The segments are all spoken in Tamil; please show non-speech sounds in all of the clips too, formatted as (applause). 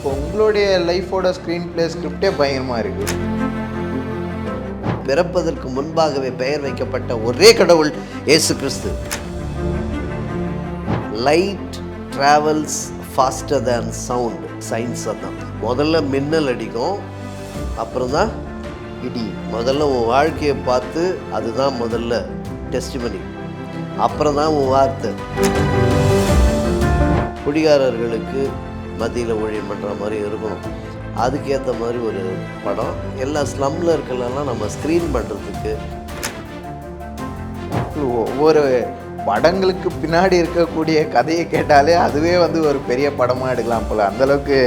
இப்போ உங்களுடைய லைஃபோட ஸ்க்ரீன் பிளே ஸ்கிரிப்டே பயங்கரமாக இருக்குது பிறப்பதற்கு முன்பாகவே பெயர் வைக்கப்பட்ட ஒரே கடவுள் இயேசு கிறிஸ்து. Light travels faster than sound science அதான். முதல்ல மின்னல் அடிக்கும் அப்புறம் தான் இடி. முதல்ல உன் வாழ்க்கையை பார்த்து அதுதான் முதல்ல டெஸ்டிமனி அப்புறம் தான் உன் வார்த்தை. குடிகாரர்களுக்கு மத்தியில் ஊழியம் பண்ணுற மாதிரி இருக்கணும் அதுக்கேற்ற மாதிரி ஒரு படம். எல்லா ஸ்லம்மில் இருக்கலாம் நம்ம ஸ்க்ரீன் பண்ணுறதுக்கு ஒவ்வொரு படங்களுக்கு பின்னாடி இருக்கக்கூடிய கதையை கேட்டாலே அதுவே வந்து ஒரு பெரிய படமாக எடுக்கலாம் போல். அந்தளவுக்கு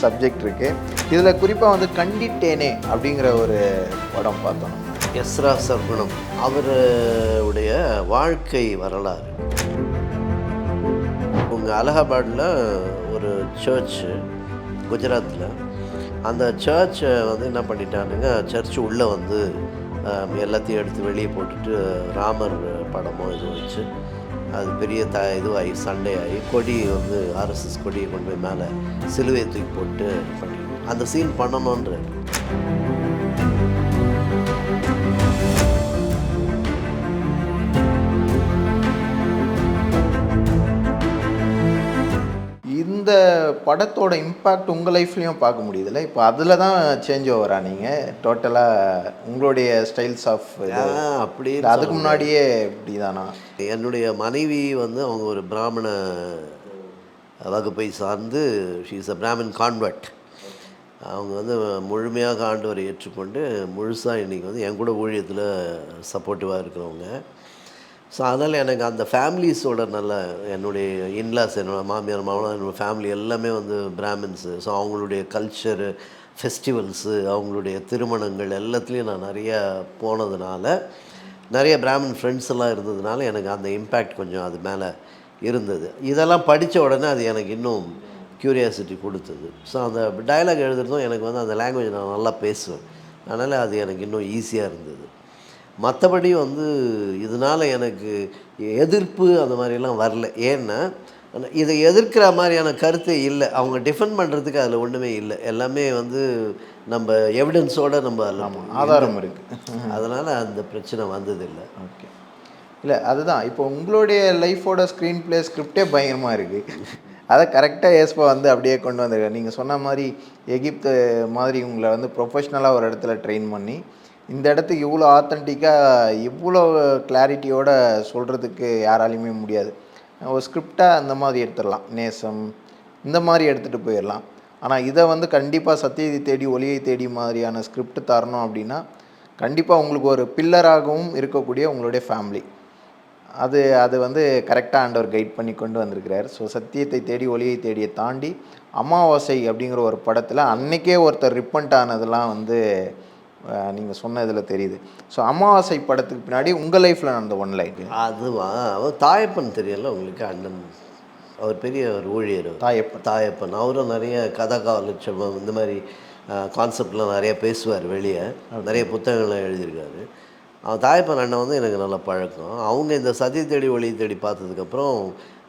சப்ஜெக்ட் இருக்குது இதில் குறிப்பாக வந்து கண்டிட்டேனே அப்படிங்கிற ஒரு படம் பார்த்தோம். எஸ்ரா சர்க்குணம். அவருடைய வாழ்க்கை வரலாறு. உங்கள் அலகாபாடில் சர்ச்சு குஜராத்தில் அந்த சர்ச்சை வந்து என்ன பண்ணிட்டானுங்க சர்ச்சு உள்ளே வந்து எல்லாத்தையும் எடுத்து வெளியே போட்டுட்டு ராமர் படமும் இது வச்சு அது பெரிய த இதுவாகி சண்டே ஆகி கொடி வந்து ஆர்எஸ்எஸ் கொடியை கொண்டு போய் மேலே சிலுவையை தூக்கி போட்டு பண்ணி அந்த சீன் பண்ணணுன்ற இந்த படத்தோட இம்பேக்ட் உங்கள் லைஃப்லேயும் பார்க்க முடியுதுல்ல? இப்போ அதில் தான் சேஞ்ச் ஓவரா நீங்கள் டோட்டலாக உங்களுடைய ஸ்டைல்ஸ் ஆஃப் அப்படி அதுக்கு முன்னாடியே இப்படி தானா என்னுடைய மனைவி வந்து அவங்க ஒரு பிராமண வகுப்பை சார்ந்து ஷீஸ் அ பிராமின் கான்வெர்ட் அவங்க வந்து முழுமையாக ஆண்டவரை ஏற்றுக்கொண்டு முழுசாக இன்றைக்கி வந்து என் கூட ஊழியத்தில் சப்போர்ட்டிவாக இருக்கிறவங்க. ஸோ அதனால் எனக்கு அந்த ஃபேமிலிஸோட நல்ல என்னுடைய இன்லாஸ் என்னோடய மாமியார் மாமனார் என்னோடய ஃபேமிலி எல்லாமே வந்து பிராமின்ஸு ஸோ அவங்களுடைய கல்ச்சரு ஃபெஸ்டிவல்ஸு அவங்களுடைய திருமணங்கள் எல்லாத்துலேயும் நான் நிறையா போனதுனால நிறைய பிராமின் ஃப்ரெண்ட்ஸ் எல்லாம் இருந்ததுனால எனக்கு அந்த இம்பேக்ட் கொஞ்சம் அது மேலே இருந்தது. இதெல்லாம் படித்த உடனே அது எனக்கு இன்னும் க்யூரியாசிட்டி கொடுத்தது. ஸோ அந்த டயலாக் எழுதுறதும் எனக்கு வந்து அந்த லாங்குவேஜ் நான் நல்லா பேசுவேன். அதனால் அது எனக்கு இன்னும் ஈஸியாக இருந்தது. மற்றபடி வந்து இதனால் எனக்கு எதிர்ப்பு அந்த மாதிரிலாம் வரல. ஏன்னா இதை எதிர்க்கிற மாதிரியான கருத்து இல்லை. அவங்க டிஃபெண்ட் பண்ணுறதுக்கு அதில் ஒன்றுமே இல்லை. எல்லாமே வந்து நம்ம எவிடன்ஸோடு நம்ம அதில் ஆதாரம் இருக்குது அதனால் அந்த பிரச்சனை வந்ததில்லை. ஓகே. இல்லை அதுதான். இப்போ உங்களுடைய லைஃபோட ஸ்க்ரீன் ப்ளே ஸ்கிரிப்டே பயங்கரமாக இருக்குது அதை கரெக்டாக ஏஸ்பா வந்து அப்படியே கொண்டு வந்திருக்காரு. நீங்கள் சொன்ன மாதிரி எகிப்து மாதிரி உங்களை வந்து ப்ரொஃபஷ்னலாக ஒரு இடத்துல ட்ரெயின் பண்ணி இந்த இடத்துக்கு இவ்வளோ ஆத்தன்டிக்காக இவ்வளோ கிளாரிட்டியோட சொல்கிறதுக்கு யாராலையுமே முடியாது. ஒரு ஸ்கிரிப்டாக அந்த மாதிரி எடுத்துடலாம். நேசம் இந்த மாதிரி எடுத்துகிட்டு போயிடலாம். ஆனால் இதை வந்து கண்டிப்பாக சத்தியத்தை தேடி ஒளியை தேடி மாதிரியான ஸ்கிரிப்ட் தரணும் அப்படின்னா கண்டிப்பாக உங்களுக்கு ஒரு பில்லராகவும் இருக்கக்கூடிய உங்களுடைய ஃபேமிலி அது அது வந்து கரெக்டாக ஆண்டவர் கைட் பண்ணி கொண்டு வந்திருக்கிறார். ஸோ சத்தியத்தை தேடி ஒளியை தேடியை தாண்டி அமாவாசை அப்படிங்கிற ஒரு படத்தில் அன்னைக்கே ஒருத்தர் ரிப்பண்ட் ஆனதெல்லாம் வந்து நீங்கள் சொன்னதில் தெரியுது. ஸோ அமாவாசை படத்துக்கு பின்னாடி உங்கள் லைஃப்பில் நடந்த ஒன் லைன் அதுவா? அவர் தாயப்பன் தெரியல உங்களுக்கு அண்ணன். அவர் பெரிய ஒரு ஊழியர். தாயப்பன். தாயப்பன். அவரும் நிறைய கதா காலட்சேபம் இந்த மாதிரி கான்செப்ட்லாம் நிறைய பேசுவார் வெளியே. நிறைய புத்தகங்கள்லாம் எழுதியிருக்காரு. அவன் தாயப்பன் அண்ணன் வந்து எனக்கு நல்ல பழக்கம். அவங்க இந்த சதி தேடி ஒளி தேடி பார்த்ததுக்கப்புறம்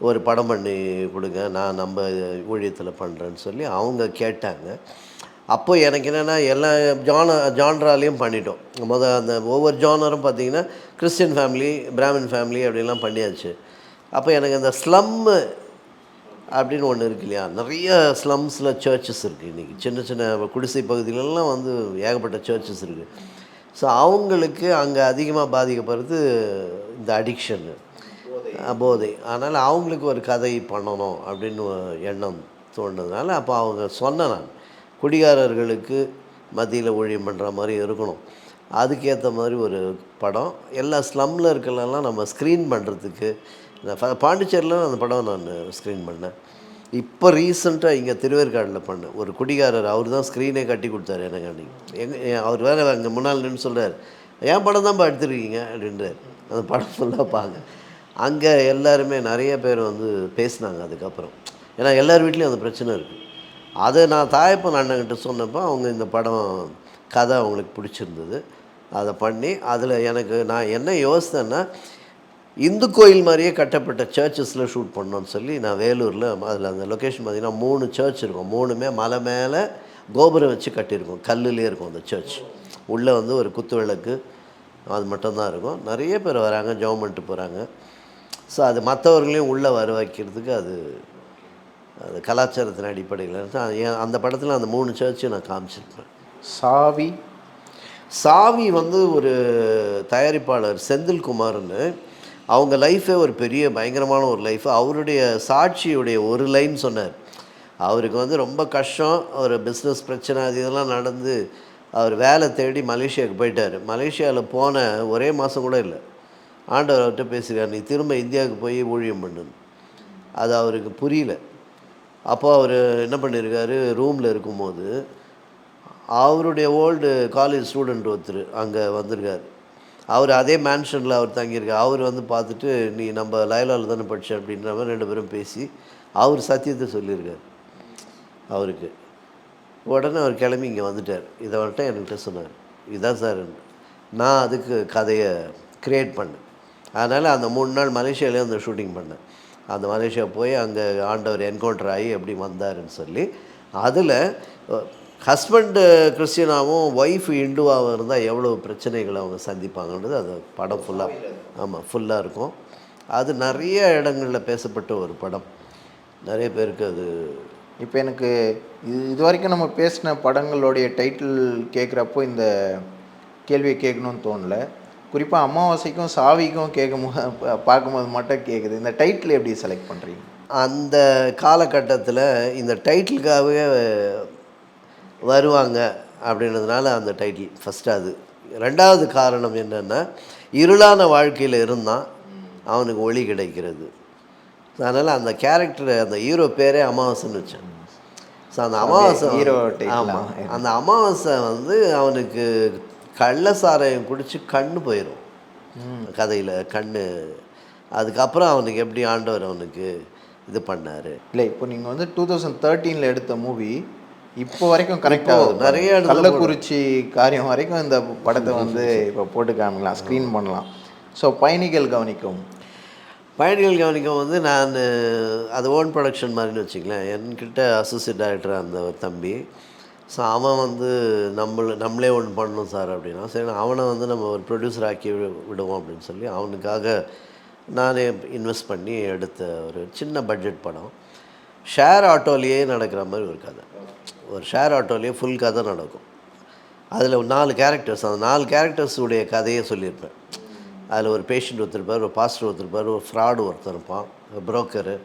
ஒரு படம் பண்ணி கொடுங்க நான் நம்ம ஊழியத்தில் பண்ணுறேன்னு சொல்லி அவங்க கேட்டாங்க. அப்போ எனக்கு என்னென்னா எல்லா ஜான ஜான்ராலையும் பண்ணிட்டோம். மொதல் அந்த ஒவ்வொரு ஜானரும் பார்த்தீங்கன்னா கிறிஸ்டின் ஃபேமிலி பிராமின் ஃபேமிலி அப்படிலாம் பண்ணியாச்சு. அப்போ எனக்கு இந்த ஸ்லம்மு அப்படின்னு ஒன்று இருக்கு இல்லையா? நிறைய ஸ்லம்ஸில் சர்ச்சஸ் இருக்குது இன்றைக்கி சின்ன சின்ன குடிசை பகுதியிலலாம் வந்து ஏகப்பட்ட சர்ச்சஸ் இருக்குது ஸோ அவங்களுக்கு அங்கே அதிகமாக பாதிக்கப்படுறது இந்த அடிக்ஷனு போதை. அதனால் அவங்களுக்கு ஒரு கதை பண்ணணும் அப்படின்னு எண்ணம் தோணுனதுனால அப்போ அவங்க சொன்னேன் நான். குடிகாரர்களுக்கு மத்தியில் ஊழியம் பண்ணுற மாதிரி இருக்கணும். அதுக்கேற்ற மாதிரி ஒரு படம். எல்லா ஸ்லம்மில் இருக்கலாம் நம்ம ஸ்க்ரீன் பண்ணுறதுக்கு இந்த பாண்டிச்சேரியில் அந்த படம் நான் ஸ்க்ரீன் பண்ணேன். இப்போ ரீசெண்டாக இங்கே திருவேற்காடில் பண்ணேன். ஒரு குடிகாரர் அவர் தான் ஸ்க்ரீனே கட்டி கொடுத்தாரு எனக்கு அன்றைக்கி எங்கே அவர் வேறு அங்கே முன்னால் நின்று சொல்கிறார் என் படம் தான்ப்பா எடுத்துருக்கீங்க? அப்படின்றார். அந்த படம் ஃபுல்லாக பாங்க அங்கே எல்லாருமே நிறைய பேர் வந்து பேசினாங்க அதுக்கப்புறம். ஏன்னா எல்லார் வீட்லேயும் அந்த பிரச்சனை இருக்குது அதை நான் தாயப்பன் அண்ணன்கிட்ட சொன்னப்போ அவங்க இந்த படம் கதை அவங்களுக்கு பிடிச்சிருந்தது. அதை பண்ணி அதில் எனக்கு நான் என்ன யோசித்தேன்னா இந்து கோயில் மாதிரியே கட்டப்பட்ட சர்ச்சஸில் ஷூட் பண்ணோன்னு சொல்லி நான் வேலூரில் அதில் அந்த லொக்கேஷன் பார்த்திங்கன்னா மூணு சர்ச் இருக்கும். மூணுமே மலை மேலே கோபுரம் வச்சு கட்டியிருக்கும். கல்லுலேயே இருக்கும் அந்த சர்ச். உள்ளே வந்து ஒரு குத்து விளக்கு அது மட்டும்தான் இருக்கும். நிறைய பேர் வராங்க ஜெபம் பண்ணிட்டு போகிறாங்க. ஸோ அது மற்றவர்களையும் உள்ளே வர வைக்கிறதுக்கு அது கலாச்சாரத்தின் அடிப்படையில் ஏன் அந்த படத்தில் அந்த மூணு சர்ச்சையும் நான் காமிச்சிருப்பேன் சாவி. சாவி வந்து ஒரு தயாரிப்பாளர் செந்தில்குமார்னு அவங்க லைஃபே ஒரு பெரிய பயங்கரமான ஒரு லைஃப். அவருடைய சாட்சியுடைய ஒரு லைன் சொன்னார். அவருக்கு வந்து ரொம்ப கஷ்டம் ஒரு பிஸ்னஸ் பிரச்சனை அது இதெல்லாம் நடந்து அவர் வேலை தேடி மலேசியாவுக்கு போயிட்டார். மலேசியாவில் போன ஒரே மாதம் கூட இல்லை. ஆண்டவர் அவர்கிட்ட பேசுகிறார் நீ திரும்ப இந்தியாவுக்கு போய் ஊழியம் பண்ணுன்னு. அது அவருக்கு புரியல. அப்போ அவர் என்ன பண்ணியிருக்காரு ரூமில் இருக்கும்போது அவருடைய ஓல்டு காலேஜ் ஸ்டூடெண்ட் ஒருத்தர் அங்கே வந்திருக்கார். அவர் அதே மேன்ஷனில் அவர் தங்கியிருக்கார். அவர் வந்து பார்த்துட்டு நீ நம்ம லயலாவில் தானே படிச்ச? அப்படின்ற மாதிரி ரெண்டு பேரும் பேசி அவர் சத்தியத்தை சொல்லியிருக்கார் அவருக்கு. உடனே அவர் கிளம்பி இங்கே வந்துட்டார். இதை வந்துட்டு என்கிட்ட சொன்னார். இதுதான் சார் நான் அதுக்கு கதையை க்ரியேட் பண்ணேன். அதனால் அந்த மூணு நாள் மலேசியாவிலே அந்த ஷூட்டிங் பண்ணேன். அந்த மலேசியா போய் அங்கே ஆண்டவர் என்கவுண்டர் ஆகி எப்படி வந்தாருன்னு சொல்லி அதில் ஹஸ்பண்டு கிறிஸ்டியனாகவும் ஒய்ஃப் இந்துவாகவும் இருந்தால் எவ்வளோ பிரச்சனைகளை அவங்க சந்திப்பாங்கன்றது அது படம் ஃபுல்லாக ஆமாம் ஃபுல்லாக இருக்கும். அது நிறைய இடங்களில் பேசப்பட்ட ஒரு படம். நிறைய பேருக்கு அது இப்போ எனக்கு இது இது வரைக்கும் நம்ம பேசின படங்களுடைய டைட்டில் கேட்குறப்போ இந்த கேள்வியை கேட்கணும்னு தோணல. குறிப்பாக அமாவாசைக்கும் சாவிக்கும் கேட்கும் போது பார்க்கும்போது மட்டும் கேட்குது இந்த டைட்டில் எப்படி செலக்ட் பண்ணுறீங்க அந்த காலகட்டத்தில் இந்த டைட்டிலுக்காகவே வருவாங்க அப்படின்றதுனால அந்த டைட்டில் ஃபஸ்ட்டு அது. ரெண்டாவது காரணம் என்னென்னா இருளான வாழ்க்கையில் இருந்தால் அவனுக்கு ஒளி கிடைக்கிறது. அதனால் அந்த கேரக்டர் அந்த ஹீரோ பேரே அமாவாசைன்னு வச்சேன் ஸோ அந்த அமாவாசை hero வந்து- title ஆமா. ஆ. அந்த அமாவாசை வந்து அவனுக்கு கள்ள சாராயம் குடிச்சு கண்ணு போயிடும் கதையில் கண்ணு. அதுக்கப்புறம் அவனுக்கு எப்படி ஆண்டவர் அவனுக்கு இது பண்ணார். இல்லை இப்போ நீங்கள் வந்து டூ தௌசண்ட் தேர்ட்டீனில் எடுத்த மூவி இப்போ வரைக்கும் கரெக்டாக நிறைய கள்ளக்குறிச்சி காரியம் வரைக்கும் இந்த படத்தை வந்து இப்போ போட்டு காமிக்கலாம் ஸ்க்ரீன் பண்ணலாம். ஸோ பயணிகள் கவனிக்கும். பயணிகள் கவனிக்கும் வந்து நான் அது ஓன் ப்ரொடக்ஷன் மாதிரின்னு வச்சுங்களேன் என்கிட்ட அசோசியேட் டைரக்டர் அந்த ஒரு தம்பி. ஸோ அவன் வந்து நம்மள நம்மளே ஒன்று பண்ணணும் சார் அப்படின்னா சரி அவனை வந்து நம்ம ஒரு ப்ரொடியூசர் ஆக்கி விடுவோம் அப்படின்னு சொல்லி அவனுக்காக நானே இன்வெஸ்ட் பண்ணி எடுத்த ஒரு சின்ன பட்ஜெட் படம். ஷேர் ஆட்டோலேயே நடக்கிற மாதிரி ஒரு கதை. ஒரு ஷேர் ஆட்டோலேயே ஃபுல் கதை நடக்கும். அதில் ஒரு நாலு கேரக்டர்ஸ் அந்த நாலு கேரக்டர்ஸ் உடைய கதையை சொல்லியிருப்பேன். அதில் ஒரு பேஷண்ட் ஒருத்தருப்பார் ஒரு பாஸ்டர் ஒருத்தருப்பார் ஒரு ஃப்ராடு ஒருத்தர் இருப்பான் புரோக்கரு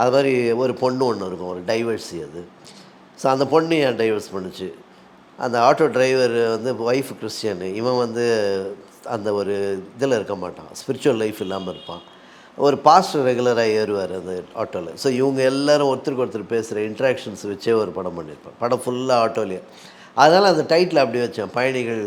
அது மாதிரி ஒரு பொண்ணு ஒன்று இருக்கும் ஒரு டைவர்சி அது. ஸோ அந்த பொண்ணு என் டைவர்ஸ் பண்ணுச்சு? அந்த ஆட்டோ டிரைவர் வந்து ஒய்ஃப் கிறிஸ்டியனு இவன் வந்து அந்த ஒரு இதில் இருக்க மாட்டான். ஸ்பிரிச்சுவல் லைஃப் இல்லாமல் இருப்பான். ஒரு பாஸ்டர் ரெகுலராக ஏறுவார் அந்த ஆட்டோவில் ஸோ இவங்க எல்லாரும் ஒருத்தருக்கு ஒருத்தர் பேசுகிற இன்ட்ராக்ஷன்ஸ் வச்சே ஒரு படம் பண்ணியிருப்பேன். படம் ஃபுல்லாக ஆட்டோலேயே அதனால் அந்த டைட்டில் அப்படி வச்சேன். பயணிகள்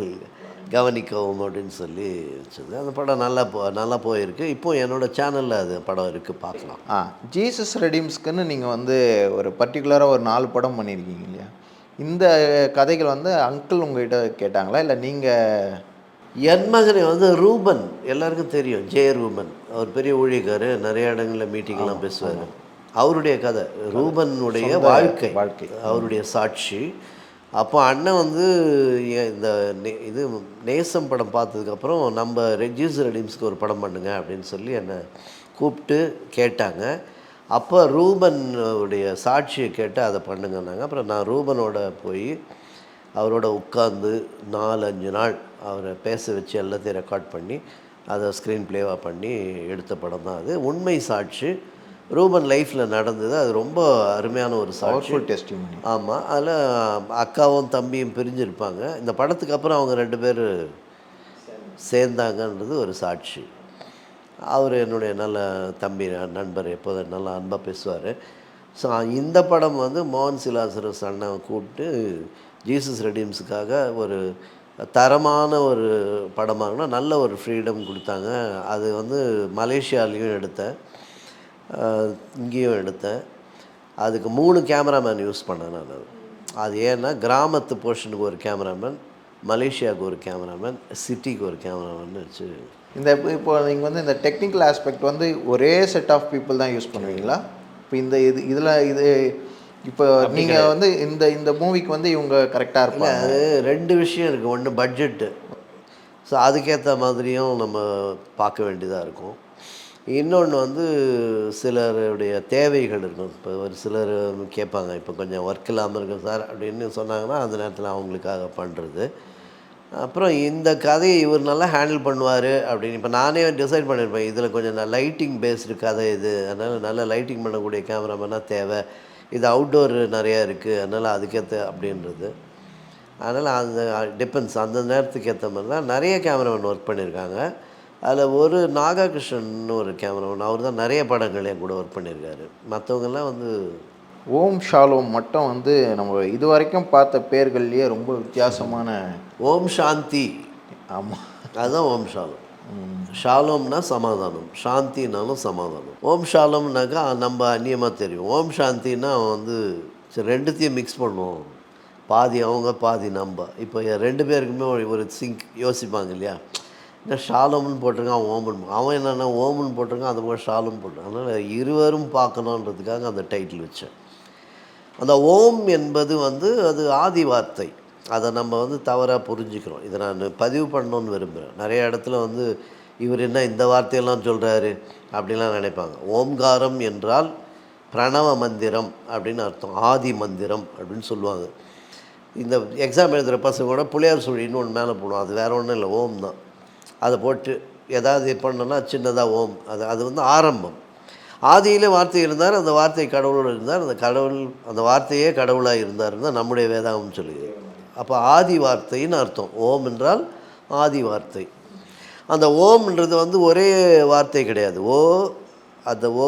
கவனிக்கவும் அப்படின்னு சொல்லி வச்சது. அந்த படம் நல்லா போ நல்லா போயிருக்கு. இப்போ என்னோடய சேனலில் அது படம் இருக்குது பார்க்கலாம். ஆ ஜீசஸ் ரெடீம்ஸ்க்குன்னு நீங்கள் வந்து ஒரு பர்டிகுலராக ஒரு நாலு படம் பண்ணியிருக்கீங்க இல்லையா? இந்த கதைகள் வந்து அங்கிள் உங்ககிட்ட கேட்டாங்களா? இல்லை நீங்கள் என் மகனை வந்து ரூபன். எல்லாருக்கும் தெரியும் ஜெய ரூபன். அவர் பெரிய ஊழியக்காரு. நிறைய இடங்களில் மீட்டிங்லாம் பேசுவார். அவருடைய கதை ரூபனுடைய வாழ்க்கை. வாழ்க்கை. அவருடைய சாட்சி. அப்போ அண்ணன் வந்து இந்த நே- இது நேசம் படம் பார்த்ததுக்கப்புறம் நம்ம ரெஜிஸ் ரெடிம்ஸ்க்கு ஒரு படம் பண்ணுங்க அப்படின்னு சொல்லி என்னை கூப்பிட்டு கேட்டாங்க. அப்போ ரூபன் உடைய சாட்சியை கேட்டு அதை பண்ணுங்கன்னாங்க. அப்புறம் நான் ரூபனோட போய் அவரோட உட்காந்து நாலு அஞ்சு நாள் அவரை பேச வச்சு எல்லாத்தையும் ரெக்கார்ட் பண்ணி அதை ஸ்க்ரீன் ப்ளேவாக பண்ணி எடுத்த படம் தான் அது. உண்மை சாட்சி. ரூபன் லைஃப்பில் நடந்தது. அது ரொம்ப அருமையான ஒரு பவர்ஃபுல் டெஸ்டிமனி ஆமாம் அதில் அக்காவும் தம்பியும் பிரிஞ்சிருப்பாங்க. இந்த படத்துக்கு அப்புறம் அவங்க ரெண்டு பேர் சேர்ந்தாங்கன்றது ஒரு சாட்சி. அவர் என்னுடைய நல்ல தம்பி நண்பர் எப்போதும் நல்லா அன்பாக பேசுவார். ஸோ இந்த படம் வந்து மோகன் சிலாசரஸ் அண்ணன் கூப்பிட்டு ஜீசஸ் ரெடீம்ஸுக்காக ஒரு தரமான ஒரு படமாக இருக்கணும் நல்ல ஒரு ஃப்ரீடம் கொடுத்தாங்க. அது வந்து மலேசியாலேயும் எடுத்தேன். இங்கேயும் எடுத்தேன். அதுக்கு மூணு கேமராமேன் யூஸ் பண்ணேன் நான் அது. ஏன்னா கிராமத்து போர்ஷனுக்கு ஒரு கேமராமேன் மலேசியாவுக்கு ஒரு கேமராமேன் சிட்டிக்கு ஒரு கேமராமேன் வச்சு. இந்த இப்போ- நீங்கள் வந்து இந்த டெக்னிக்கல் ஆஸ்பெக்ட் வந்து ஒரே செட் ஆஃப் பீப்புள் தான் யூஸ் பண்ணுவீங்களா? இப்போ இந்த இது இதில் இது இப்போ நீங்கள் வந்து இந்த இந்த மூவிக்கு வந்து இவங்க கரெக்டாக இருப்பாங்க. அது ரெண்டு விஷயம் இருக்குது ஒன்று பட்ஜெட்டு ஸோ அதுக்கேற்ற மாதிரியும் நம்ம பார்க்க வேண்டியதாக இருக்கும். இன்னொன்று வந்து சிலருடைய தேவைகள் இருக்கும். இப்போ ஒரு சிலர் கேட்பாங்க இப்போ கொஞ்சம் ஒர்க் இல்லாமல் இருக்கும் சார் அப்படின்னு சொன்னாங்கன்னா அந்த நேரத்தில் அவங்களுக்காக பண்ணுறது அப்புறம் இந்த கதையை இவர் நல்லா ஹேண்டில் பண்ணுவார் அப்படின்னு இப்போ நானே டிசைட் பண்ணியிருப்பேன் இதில் கொஞ்சம் நான் லைட்டிங் பேஸ்டு கதை இது அதனால் நல்ல லைட்டிங் பண்ணக்கூடிய கேமராமேனாக தேவை. இது அவுட்டோர் நிறையா இருக்குது அதனால் அதுக்கேற்ற அப்படின்றது. அதனால் அந்த டிபெண்ட்ஸ் அந்த நேரத்துக்கு ஏற்ற மாதிரி தான் நிறைய கேமராமேன் ஒர்க் பண்ணியிருக்காங்க அதில் ஒரு நாககிருஷ்ணன் ஒரு கேமராமேன் அவர் தான் நிறைய படங்கள் என் கூட ஒர்க் பண்ணியிருக்காரு. மற்றவங்கெல்லாம் வந்து ஓம் ஷாலோம் மட்டும் வந்து நம்ம இது வரைக்கும் பார்த்த பேர்கள்லேயே ரொம்ப வித்தியாசமான ஓம் சாந்தி ஆமாம் அதுதான் ஓம் ஷாலம். ஷாலோம்னா சமாதானம். சாந்தினாலும் சமாதானம். ஓம் ஷாலோம்னாக்கா நம்ம அந்நியமாக தெரியும். ஓம் சாந்தின்னா அவன் வந்து ரெண்டுத்தையும் மிக்ஸ் பண்ணுவோம். பாதி அவங்க பாதி நம்ம. இப்போ ரெண்டு பேருக்குமே ஒரு சிங்க் யோசிப்பாங்க இல்லையா? இந்த ஷாலம்னு போட்டிருக்கான் அவன் ஓமன் அவன் என்னென்னா ஓமன் போட்டிருக்கான் அது மாதிரி ஷாலும் போட்டிருக்கான். அதனால் இருவரும் பார்க்கணுன்றதுக்காக அந்த டைட்டில் வச்சேன். அந்த ஓம் என்பது வந்து அது ஆதி வார்த்தை. அதை நம்ம வந்து தவறாக புரிஞ்சுக்கிறோம். இதை நான் பதிவு பண்ணணும்னு விரும்புகிறேன் நிறைய இடத்துல வந்து இவர் என்ன இந்த வார்த்தையெல்லாம் சொல்கிறாரு அப்படிலாம் நினைப்பாங்க. ஓம்காரம் என்றால் பிரணவ மந்திரம் அப்படின்னு அர்த்தம். ஆதி மந்திரம் அப்படின்னு சொல்லுவாங்க. இந்த எக்ஸாம் எழுதுகிற பசங்க கூட புளியார் சுழின்னு ஒன்று மேலே போடுவோம் அது வேறு ஒன்றும் இல்லை. ஓம் தான். அதை போட்டு ஏதாவது இது பண்ணோன்னா சின்னதாக ஓம். அது அது வந்து ஆரம்பம். ஆதியிலே வார்த்தை இருந்தார் அந்த வார்த்தை கடவுளோடு இருந்தார் அந்த கடவுள் அந்த வார்த்தையே கடவுளாக இருந்தார் தான் நம்முடைய வேதாகம் சொல்லுகிறது அப்போ ஆதி வார்த்தைன்னு அர்த்தம். ஓம் என்றால் ஆதி வார்த்தை. அந்த ஓம்ன்றது வந்து ஒரே வார்த்தை கிடையாது. ஓ அந்த ஓ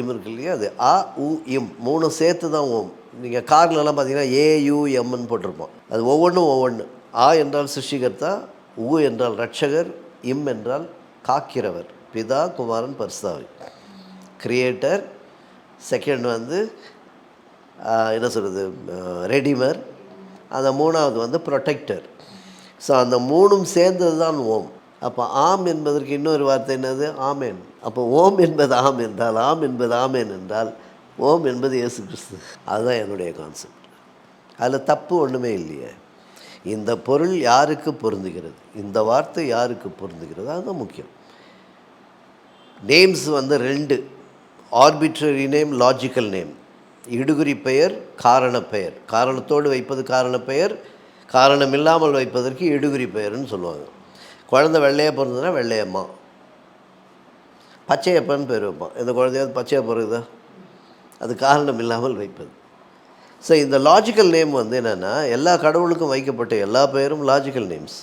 இம் இருக்கு இல்லையா? அது அ உ இம் மூணு சேர்த்து தான் ஓம். நீங்கள் கார்லலாம் பார்த்தீங்கன்னா ஏயுஎம்னு போட்டிருப்போம். அது ஒவ்வொன்றும் ஒவ்வொன்று. ஆ என்றால் சிருஷ்டிகர்த்தா உ என்றால் ரட்சகர் இம் என்றால் காக்கிறவர் பிதா குமாரன் பரிசுதாவி. கிரியேட்டர் செகண்ட் வந்து என்ன சொல்கிறது ரெடிமர் அந்த மூணாவது வந்து ப்ரொடெக்டர் ஸோ அந்த மூணும் சேர்ந்தது தான் ஓம். அப்போ ஆம் என்பதற்கு இன்னொரு வார்த்தை என்னது? ஆமேன். அப்போ ஓம் என்பது ஆம் என்றால் ஆம் என்பது ஆமேன் என்றால் ஓம் என்பது இயேசு கிறிஸ்து. அதுதான் என்னுடைய கான்செப்ட் அதில் தப்பு ஒன்றுமே இல்லையே. இந்த பொருள் யாருக்கு பொருந்துகிறது? இந்த வார்த்தை யாருக்கு பொருந்துகிறது? அதுதான் முக்கியம். நேம்ஸ் வந்து ரெண்டு. ஆர்பிட்ரரி நேம் லாஜிக்கல் நேம் இடுகுறி பெயர் காரண பெயர். காரணத்தோடு வைப்பது காரண பெயர் காரணம் இல்லாமல் வைப்பதற்கு இடுகுறி பெயர்னு சொல்லுவாங்க. குழந்தை வெள்ளையாக பிறந்ததுன்னா வெள்ளையம்மா. பச்சையப்பன் பேர் வைப்பான். இந்த குழந்தையாவது பச்சையாக பிறகுதா? அது காரணம் இல்லாமல் வைப்பது. ஸோ இந்த லாஜிக்கல் நேம் வந்து என்னென்னா எல்லா கடவுளுக்கும் வைக்கப்பட்ட எல்லா பெயரும் லாஜிக்கல் நேம்ஸ்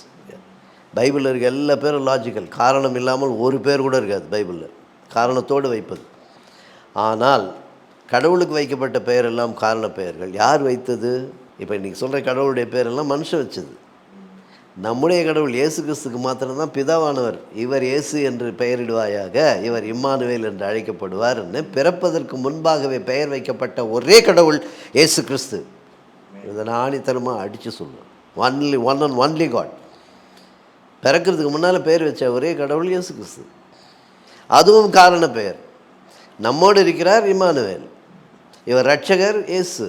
பைபிளில் இருக்க எல்லா பேரும் லாஜிக்கல் காரணம் இல்லாமல் ஒரு பேர் கூட இருக்காது பைபிளில் காரணத்தோடு வைப்பது. ஆனால் கடவுளுக்கு வைக்கப்பட்ட பெயரெல்லாம் காரண பெயர்கள் யார் வைத்தது? இப்போ இன்றைக்கி சொல்கிற கடவுளுடைய பேரெல்லாம் மனுஷன் வச்சது. நம்முடைய கடவுள் இயேசு கிறிஸ்துக்கு மாத்திரம்தான் பிதாவானவர். இவர் இயேசு என்று பெயரிடுவாயாக இவர் இம்மானுவேல் என்று அழைக்கப்படுவார் என்று பிறப்பதற்கு முன்பாகவே பெயர் வைக்கப்பட்ட ஒரே கடவுள் இயேசு கிறிஸ்து. இதை நான் ஆணித்தரமாக அடித்து சொல்லுவேன் only one and only God பிறக்கிறதுக்கு முன்னால் பெயர் வச்ச ஒரே கடவுள் இயேசு கிறிஸ்து. அதுவும் காரண பெயர். நம்மோடு இருக்கிறார் இம்மானுவேல். இவர் ரட்சகர் இயேசு.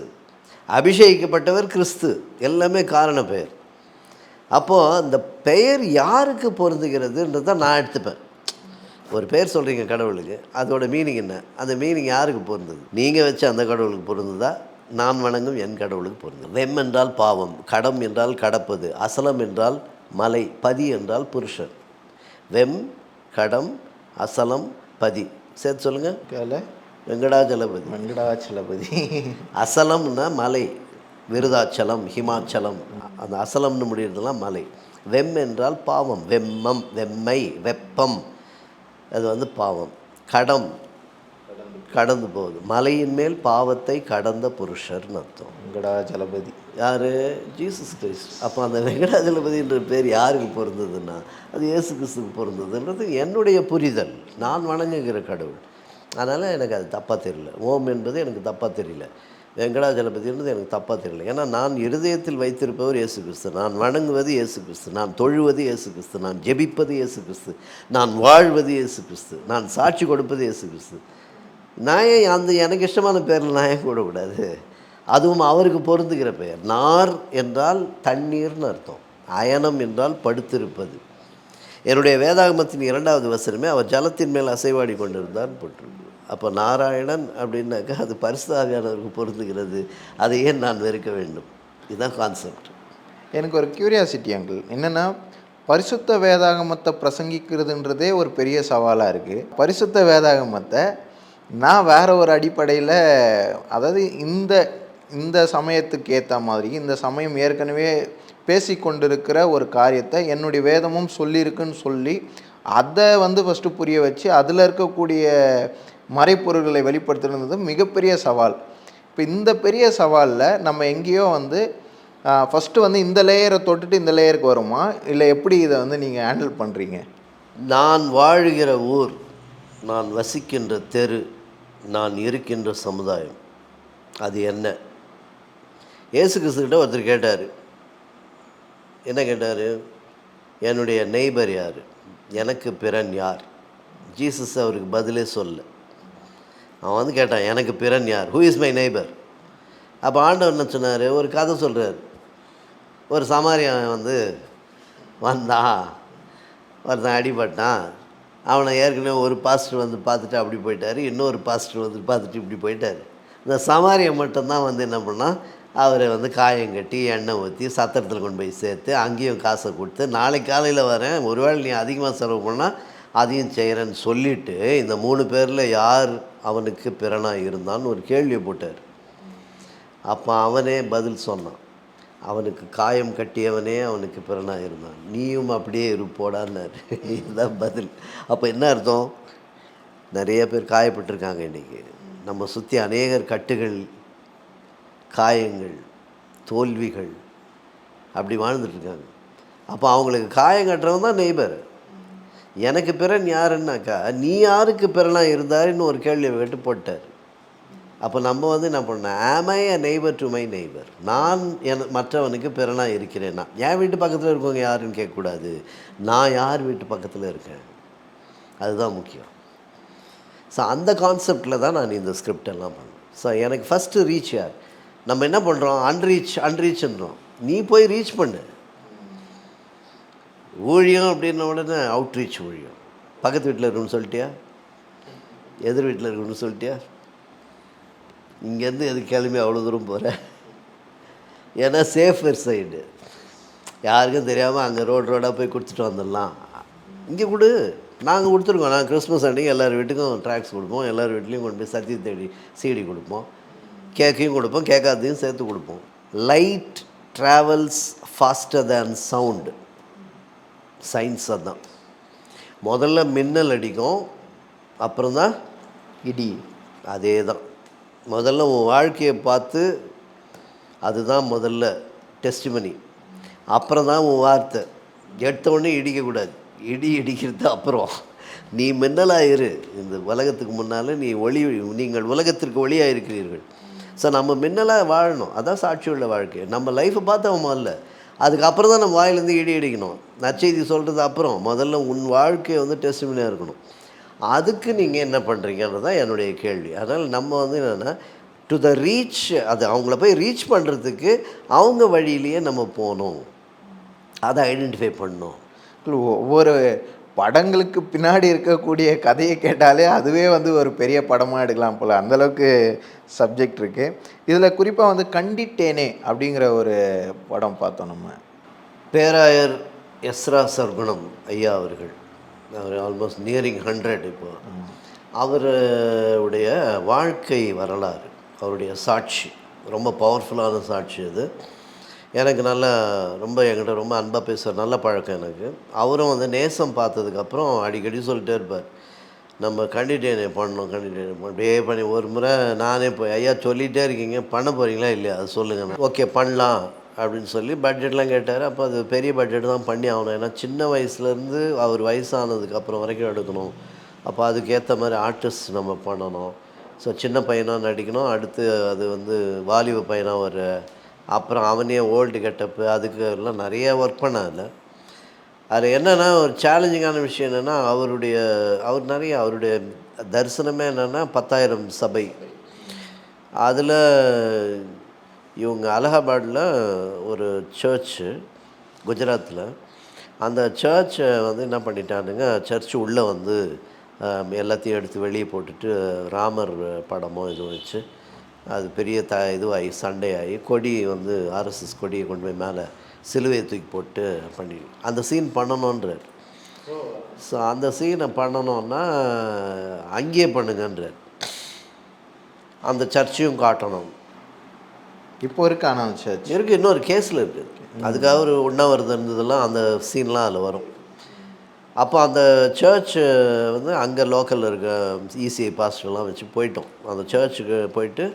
அபிஷேகிக்கப்பட்டவர் கிறிஸ்து. எல்லாமே காரண பெயர். அப்போது அந்த பெயர் யாருக்கு பொருந்துகிறதுன்றது தான் நான் எடுத்துப்பேன். ஒரு பேர் சொல்கிறீங்க கடவுளுக்கு அதோட மீனிங் என்ன? அந்த மீனிங் யாருக்கு பொருந்தது? நீங்கள் வச்ச அந்த கடவுளுக்கு பொருந்ததா? நான் வணங்கும் என் கடவுளுக்கு பொருந்தது. வெம் என்றால் பாவம் கடம் என்றால் கடப்பது அசலம் என்றால் மலை பதி என்றால் புருஷன். வெம் கடம் அசலம் பதி. சேர்த்து சொல்லுங்கள் கேல வெங்கடாஜலபதி. வெங்கடாச்சலபதி அசலம்னா மலை. விருதாச்சலம் ஹிமாச்சலம் அந்த அசலம்னு முடியறதெல்லாம் மலை. வெம் என்றால் பாவம். வெம்மம் வெம்மை வெப்பம். அது வந்து பாவம். கடம். கடந்து போகுது. மலையின் மேல் பாவத்தை கடந்த புருஷர்னு அர்த்தம். வெங்கடாச்சலபதி யார்? ஜீசஸ் கிறிஸ்ட் அப்போ அந்த வெங்கடாஜலபதின்ற பேர் யாருக்கு பொருந்ததுன்னா அது இயேசு கிறிஸ்துக்கு பொருந்ததுன்றது என்னுடைய புரிதல். நான் வணங்குகிற கடவுள். அதனால் எனக்கு அது தப்பாக தெரியல. ஓம் என்பது எனக்கு தப்பாக தெரியல. வெங்கடாஜலபதின்றது எனக்கு தப்பாக தெரியல. ஏன்னா நான் இருதயத்தில் வைத்திருப்பவர் இயேசு கிறிஸ்து. நான் வணங்குவது இயேசு கிறிஸ்து. நான் தொழுவது இயேசு கிறிஸ்து. நான் ஜெபிப்பது இயேசு கிறிஸ்து. நான் வாழ்வது இயேசு கிறிஸ்து. நான் சாட்சி கொடுப்பது இயேசு கிறிஸ்து. நான் ஏன் அந்த எனக்கு இஷ்டமான பேரில் நான் ஏன் கூடக்கூடாது? அதுவும் அவருக்கு பொருந்துகிற பெயர். நார் என்றால் தண்ணீர்னு அர்த்தம். அயனம் என்றால் படுத்திருப்பது. என்னுடைய வேதாகமத்தின் இரண்டாவது வசனமே அவர் ஜலத்தின் மேல் அசைவாடி கொண்டிருந்தார் போட்டிருக்கு அப்போ நாராயணன் அப்படின்னாக்கா அது பரிசுதாவியானவருக்கு பொருந்துகிறது. அதை ஏன் நான் வெறுக்க வேண்டும்? இதுதான் கான்செப்ட் எனக்கு ஒரு கியூரியாசிட்டி அங்கிள் என்னென்னா பரிசுத்த வேதாகமத்தை பிரசங்கிக்கிறதுன்றதே ஒரு பெரிய சவாலாக இருக்குது பரிசுத்த வேதாகமத்தை நான் வேற ஒரு அடிப்படையில் அதாவது இந்த இந்த சமயத்துக்கு ஏற்ற மாதிரி இந்த சமயம் ஏற்கனவே பேசி கொண்டிருக்கிற ஒரு காரியத்தை என்னுடைய வேதமும் சொல்லியிருக்குன்னு சொல்லி அதை வந்து ஃபஸ்ட்டு புரிய வச்சு அதில் இருக்கக்கூடிய மறைப்பொருள்களை வெளிப்படுத்துறது மிகப்பெரிய சவால். இப்போ இந்த பெரிய சவாலில் நம்ம எங்கேயோ வந்து ஃபஸ்ட்டு வந்து இந்த லேயரை தொட்டுட்டு இந்த லேயருக்கு வருமா? இல்லை எப்படி இதை வந்து நீங்கள் ஹேண்டில் பண்ணுறீங்க நான் வாழுகிற ஊர் நான் வசிக்கின்ற தெரு நான் இருக்கின்ற சமுதாயம் அது என்ன? ஏசு கிறிஸ்துக்கிட்ட ஒருத்தர் கேட்டார் என்ன கேட்டார்? என்னுடைய நெய்பர் யார்? எனக்கு பிறன் யார்? ஜீசஸ் அவருக்கு பதிலே சொல்ல அவன் வந்து கேட்டான் எனக்கு பிறன் யார்? ஹூ இஸ் மை நெய்பர் அப்போ ஆண்டவர் என்ன சொன்னார்? ஒரு கதை சொல்கிறார் ஒரு சமாரியன் வந்து வந்தான். ஒருத்தன் அடிபட்டான். அவனை ஏற்கனவே ஒரு பாஸ்டர் வந்து பார்த்துட்டு அப்படி போயிட்டார். இன்னொரு பாஸ்டர் வந்து பார்த்துட்டு இப்படி போயிட்டார். இந்த சமாரியை மட்டும்தான் வந்து என்ன பண்ணால் அவரை வந்து காயம் கட்டி எண்ணெய் ஊற்றி சத்திரத்தில் கொண்டு போய் சேர்த்து அங்கேயும் காசை கொடுத்து நாளைக்கு காலையில் வரேன் ஒருவேளை நீ அதிகமாக செலவு பண்ணால் அதையும் செய்கிறேன்னு சொல்லிவிட்டு இந்த மூணு பேரில் யார் அவனுக்கு பிறனாக இருந்தான்னு ஒரு கேள்வியை போட்டார். அப்போ அவனே பதில் சொன்னான். அவனுக்கு காயம் கட்டியவனே அவனுக்கு பிறனாக இருந்தான். நீயும் அப்படியே இருப்போடான்னாரு (laughs) இதுதான் பதில். அப்போ என்ன அர்த்தம்? நிறைய பேர் காயப்பட்டிருக்காங்க இன்றைக்கி நம்ம சுற்றி அநேகர் கட்டுகள் காயங்கள் தோல்விகள் அப்படி வாழ்ந்துட்டுருக்காங்க. அப்போ அவங்களுக்கு காயம் கட்டுறவன் தான் நெய்பர். எனக்கு பிறன் யாருன்னாக்கா நீ யாருக்கு பிறனாக இருந்தாருன்னு ஒரு கேள்வியை கேட்டு போட்டார். அப்போ நம்ம வந்து என்ன பண்ணோம் ஆமை I neighbour to my neighbour நான் என மற்றவனுக்கு பிறனாக இருக்கிறேன்னா என் வீட்டு பக்கத்தில் இருக்கவங்க யாருன்னு கேட்கக்கூடாது. நான் யார் வீட்டு பக்கத்தில் இருக்கேன்? அதுதான் முக்கியம். ஸோ அந்த கான்செப்டில் தான் நான் இந்த ஸ்கிரிப்ட் எல்லாம் பண்ணேன். ஸோ எனக்கு ஃபஸ்ட்டு ரீச் யார்? நம்ம என்ன பண்ணுறோம் அன்ரீச் அன்ரீச்ன்றோம் நீ போய் ரீச் பண்ணு. ஊழியம் அப்படின்ன உடனே அவுட்ரீச் ஊழியம். பக்கத்து வீட்டில் இருக்குன்னு சொல்லிட்டியா? எதிர் வீட்டில் இருக்குன்னு சொல்லிட்டியா? இங்கேருந்து எது கிளம்பி அவ்வளோ தூரம் போகிற ஏன்னா சேஃபர் சைடு யாருக்கும் தெரியாமல் அங்கே ரோடு ரோடாக போய் கொடுத்துட்டு வந்துடலாம். இங்கே கொடு. நாங்கள் கொடுத்துருக்கோம். நாங்கள் கிறிஸ்மஸ் அன்றைக்கி எல்லார் வீட்டுக்கும் ட்ராக்ஸ் கொடுப்போம். எல்லார் வீட்லேயும் கொண்டு போய் சத்திய தேடி சீடி கொடுப்போம். கேக்கையும் கொடுப்போம். கேட்காதையும் சேர்த்து கொடுப்போம். Light travels faster than sound science அதுதான் முதல்ல மின்னல் அடிக்கும். அப்புறம் தான் இடி. அதே தான் முதல்ல உன் வாழ்க்கையை பார்த்து அதுதான் முதல்ல டெஸ்டிமனி அப்புறம் தான் உன் வார்த்தை. எடுத்த உடனே இடிக்கக்கூடாது. இடி இடிக்கிறது அப்புறம். நீ மின்னலாக இரு. இந்த உலகத்துக்கு முன்னால் நீ ஒளி நீங்கள் உலகத்திற்கு ஒளியாக இருக்கிறீர்கள் ஸோ நம்ம மின்னலாக வாழணும். அதான் சாட்சியுள்ள வாழ்க்கை. நம்ம லைஃப்பை பார்த்தவன் முதல்ல அதுக்கப்புறம் தான் நம்ம வாயிலேருந்து இடி இடிக்கணும். நற்செய்தி சொல்கிறது அப்புறம். முதல்ல உன் வாழ்க்கையை வந்து டெஸ்ட்மினியாக இருக்கணும். அதுக்கு நீங்கள் என்ன பண்ணுறீங்கன்றது தான் என்னுடைய கேள்வி. அதனால் நம்ம வந்து என்னென்னா டு த ரீச் அது அவங்கள போய் ரீச் பண்ணுறதுக்கு அவங்க வழியிலேயே நம்ம போகணும். அதை ஐடென்டிஃபை பண்ணணும். ஒவ்வொரு படங்களுக்கு பின்னாடி இருக்கக்கூடிய கதையை கேட்டாலே அதுவே வந்து ஒரு பெரிய படமாக எடுக்கலாம் போல். அந்தளவுக்கு சப்ஜெக்ட் இருக்குது இதில் குறிப்பாக வந்து கண்டிட்டேனே அப்படிங்கிற ஒரு படம் பார்த்தோம் நம்ம. பேராயர் எஸ்ரா சர்குணம் ஐயா அவர்கள். அவர் ஆல்மோஸ்ட் நியரிங் ஹண்ட்ரட் இப்போ. அவருடைய வாழ்க்கை வரலாறு அவருடைய சாட்சி ரொம்ப பவர்ஃபுல்லான சாட்சி அது. எனக்கு நல்ல ரொம்ப என்கிட்ட ரொம்ப அன்பாக பேசுகிற நல்ல பழக்கம் எனக்கு. அவரும் வந்து நேசம் பார்த்ததுக்கப்புறம் அடிக்கடி சொல்லிட்டே இருப்பார். நம்ம கண்டிடேனே பண்ணணும் கண்டிடேனே பண்ணணும். அப்படியே பண்ணி ஒரு முறை நானே போய் ஐயா சொல்லிகிட்டே இருக்கீங்க. பண்ண போகிறீங்களா இல்லையா? அது சொல்லுங்கள் ஓகே பண்ணலாம். அப்படின்னு சொல்லி பட்ஜெட்லாம் கேட்டார். அப்போ அது பெரிய பட்ஜெட் தான் பண்ணி ஆகணும். ஏன்னா சின்ன வயசுலேருந்து அவர் வயசானதுக்கப்புறம் வரைக்கும் எடுக்கணும். அப்போ அதுக்கேற்ற மாதிரி ஆர்டிஸ்ட் நம்ம பண்ணணும். ஸோ சின்ன பையனாக நடிக்கணும். அடுத்து அது வந்து வாலிப பையனாக ஒரு அப்புறம் அவனே ஓல்டு கெட்டப்பு அதுக்கு எல்லாம் நிறைய ஒர்க் பண்ண அதில் அதில் என்னென்னா ஒரு சேலஞ்சிங்கான விஷயம் என்னென்னா அவருடைய அவர் நிறைய அவருடைய தரிசனமே என்னென்னா பத்தாயிரம் சபை. அதில் இவங்க அலகாபாடில் ஒரு சர்ச்சு குஜராத்தில் அந்த சர்ச்சை வந்து என்ன பண்ணிட்டானுங்க சர்ச்சு உள்ளே வந்து எல்லாத்தையும் எடுத்து வெளியே போட்டுட்டு ராமர் படமோ இது வச்சு அது பெரிய த இதுவாகி சண்டை ஆகி கொடி வந்து ஆர்எஸ்எஸ் கொடியை கொண்டு போய் மேலே சிலுவையை தூக்கி போட்டு பண்ணி அந்த சீன் பண்ணணுன்றார் ஸோ அந்த சீனை பண்ணணுன்னா அங்கேயே பண்ணுங்கன்றார். அந்த சர்ச்சையும் காட்டணும். இப்போ இருக்கு ஆனால் சர்ச். இருக்குது இன்னொரு கேஸில் இருக்குது அதுக்காக ஒரு உண்ணாவிரதம் இருந்ததெல்லாம் அந்த சீன்லாம் அதில் வரும். அப்போ அந்த சர்ச் வந்து அங்கே லோக்கலில் இருக்க E இசிஐ பாஸ்டர்லாம் வச்சு போயிட்டோம். அந்த சர்ச்சுக்கு போயிட்டு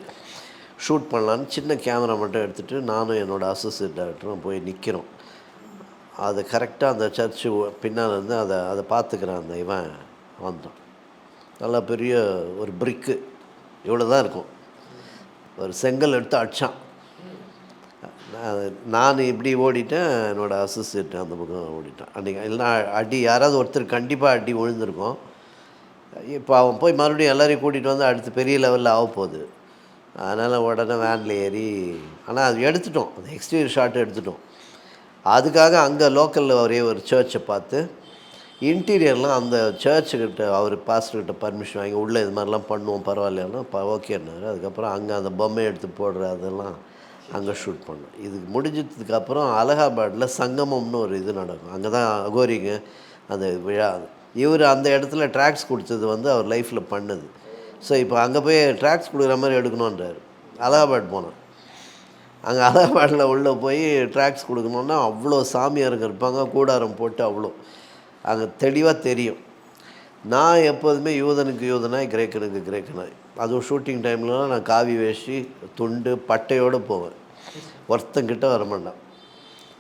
ஷூட் பண்ணலான்னு சின்ன கேமரா மட்டும் எடுத்துகிட்டு நானும் என்னோடய அசோசியேட் டேரக்டரும் போய் நிற்கிறோம் அது கரெக்டாக அந்த சர்ச்சு பின்னால் இருந்து அதை அதை பார்த்துக்கிறான் அந்த இவன் வந்தான். நல்லா பெரிய ஒரு பிரிக்கு இவ்வளோ தான் இருக்கும். ஒரு செங்கல் எடுத்து அடிச்சான். நான் நான் இப்படி ஓடிட்டேன் என்னோடய அசிஸ்டன்ட் அந்த பக்கம் ஓடிட்டான். அன்றைக்கி இல்லைனா அடி யாராவது ஒருத்தர் கண்டிப்பாக அடி விழுந்திருக்கோம். இப்போ அவன் போய் மறுபடியும் எல்லாரையும் கூட்டிகிட்டு வந்து அடுத்து பெரிய லெவலில் ஆக போகுது. அதனால் உடனே வேனில் ஏறி ஆனால் அது எடுத்துட்டோம். அந்த எக்ஸ்டீரியர் ஷாட் எடுத்துட்டோம். அதுக்காக அங்கே லோக்கலில் ஒரே ஒரு சர்ச்சை பார்த்து இன்டீரியர்லாம் அந்த சர்ச்சுக்கிட்ட அவர் பாஸ்டர்கிட்ட பர்மிஷன் வாங்கி உள்ளே இது மாதிரிலாம் பண்ணுவோம் பரவாயில்லைன்னா இப்போ ஓகேன்னாரு அதுக்கப்புறம் அங்கே அந்த பொம்மை எடுத்து போடுற அதெல்லாம் அங்கே ஷூட் பண்ணோம். இதுக்கு முடிஞ்சதுக்கப்புறம் அலகாபாடில் சங்கமம்னு ஒரு இது நடக்கும். அங்கே தான் அகோரிங்க அந்த விழா. இவர் அந்த இடத்துல ட்ராக்ஸ் கொடுத்தது வந்து அவர் லைஃப்பில் பண்ணுது. ஸோ இப்போ அங்கே போய் ட்ராக்ஸ் கொடுக்குற மாதிரி எடுக்கணுன்றார் அலகாபாத் போனேன் அங்கே அலகாபாட்டில் உள்ளே போய் ட்ராக்ஸ் கொடுக்கணுன்னா அவ்வளோ சாமியாருங்க இருப்பாங்க கூடாரம் போட்டு அவ்வளோ. அங்கே தெளிவாக தெரியும். நான் எப்போதுமே யூதனுக்கு யூதனாய் கிரேக்கனுக்கு கிரேக்கனாய். அதுவும் ஷூட்டிங் டைம்லலாம் நான் காவி வேஷ்டி துண்டு பட்டையோடு போவேன். ஒருத்தங்கிட்ட வர மாட்டேன்.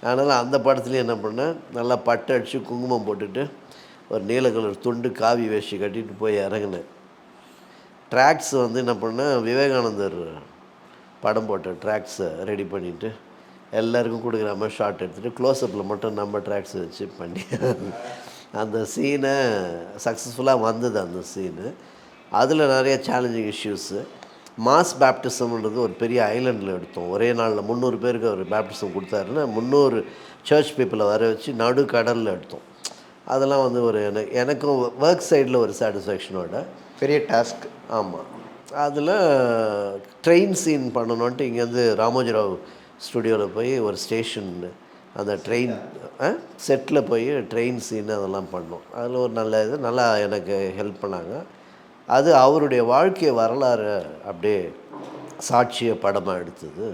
அதனால் அந்த படத்துலேயும் என்ன பண்ணேன் நல்லா பட்டை அடித்து குங்குமம் போட்டுட்டு ஒரு நீல கலர் துண்டு காவி வேஷ்டி கட்டிட்டு போய் இறங்கினேன். ட்ராக்ஸ் வந்து என்ன பண்ணேன் விவேகானந்தர் படம் போட்ட ட்ராக்ஸை ரெடி பண்ணிவிட்டு எல்லாருக்கும் கொடுக்குற மாதிரி ஷார்ட் எடுத்துகிட்டு க்ளோஸ்அப்பில் மட்டும் நம்ம ட்ராக்ஸ் வச்சு பண்ணி அந்த சீனை சக்ஸஸ்ஃபுல்லாக வந்தது அந்த சீனு அதில் நிறைய சேலஞ்சிங் இஷ்யூஸு மாஸ் பேப்டிசம்ன்றது ஒரு பெரிய ஐலண்டில் எடுத்தோம். ஒரே நாளில் முந்நூறு பேருக்கு அவர் பேப்டிசம் கொடுத்தாருன்னா முந்நூறு சர்ச் பீப்புளை வர வச்சு நடு கடலில் எடுத்தோம். அதெல்லாம் வந்து ஒரு எனக்கு எனக்கும் ஒர்க் சைடில் ஒரு சாட்டிஸ்ஃபேக்ஷனோட பெரிய டாஸ்க் ஆமாம் அதில் ட்ரெயின் சீன் பண்ணணுன்ட்டு இங்கேருந்து ராமோஜிராவ் ஸ்டுடியோவில் போய் ஒரு ஸ்டேஷன் அந்த ட்ரெயின் செட்டில் போய் ட்ரெயின் சீன் அதெல்லாம் பண்ணோம். அதில் ஒரு நல்ல இது நல்லா எனக்கு ஹெல்ப் பண்ணாங்க. அது அவருடைய வாழ்க்கை வரலாறு அப்படியே சாட்சிய படமாக எடுத்தது.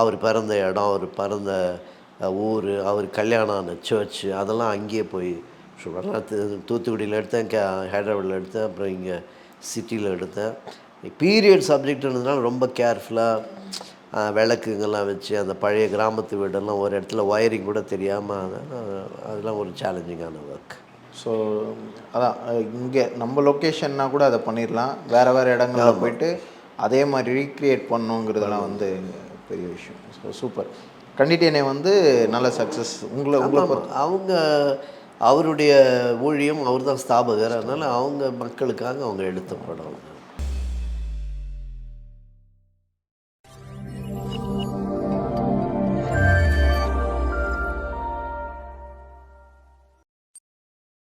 அவர் பிறந்த இடம் அவர் பிறந்த ஊர் அவர் கல்யாணம் ஆன சர்ச்சு அதெல்லாம் அங்கேயே போய் சுடலாம் தூத்துக்குடியில் எடுத்தேன் கே ஹைதராபாத்தில் எடுத்தேன் அப்புறம் இங்கே சிட்டியில் எடுத்தேன். பீரியட் சப்ஜெக்ட்ன்றதுனால ரொம்ப கேர்ஃபுல்லாக விளக்குங்கெல்லாம் வச்சு அந்த பழைய கிராமத்து வீடெல்லாம் ஒரு இடத்துல ஒயரிங் கூட தெரியாமல் அதெல்லாம் ஒரு சேலஞ்சிங்கான ஒர்க் ஸோ அதான் இங்கே நம்ம லொக்கேஷன்னா கூட அதை பண்ணிடலாம் வேறு வேறு இடங்களில் போயிட்டு அதே மாதிரி ரீக்ரியேட் பண்ணணுங்கிறதெல்லாம் வந்து பெரிய விஷயம். ஸோ சூப்பர் கண்டிட்டேனே வந்து நல்ல சக்ஸஸ் உங்களை உங்களை அவங்க அவருடைய ஊழியம் அவர் தான் ஸ்தாபகர். அதனால் அவங்க மக்களுக்காக அவங்க எடுத்த படம்.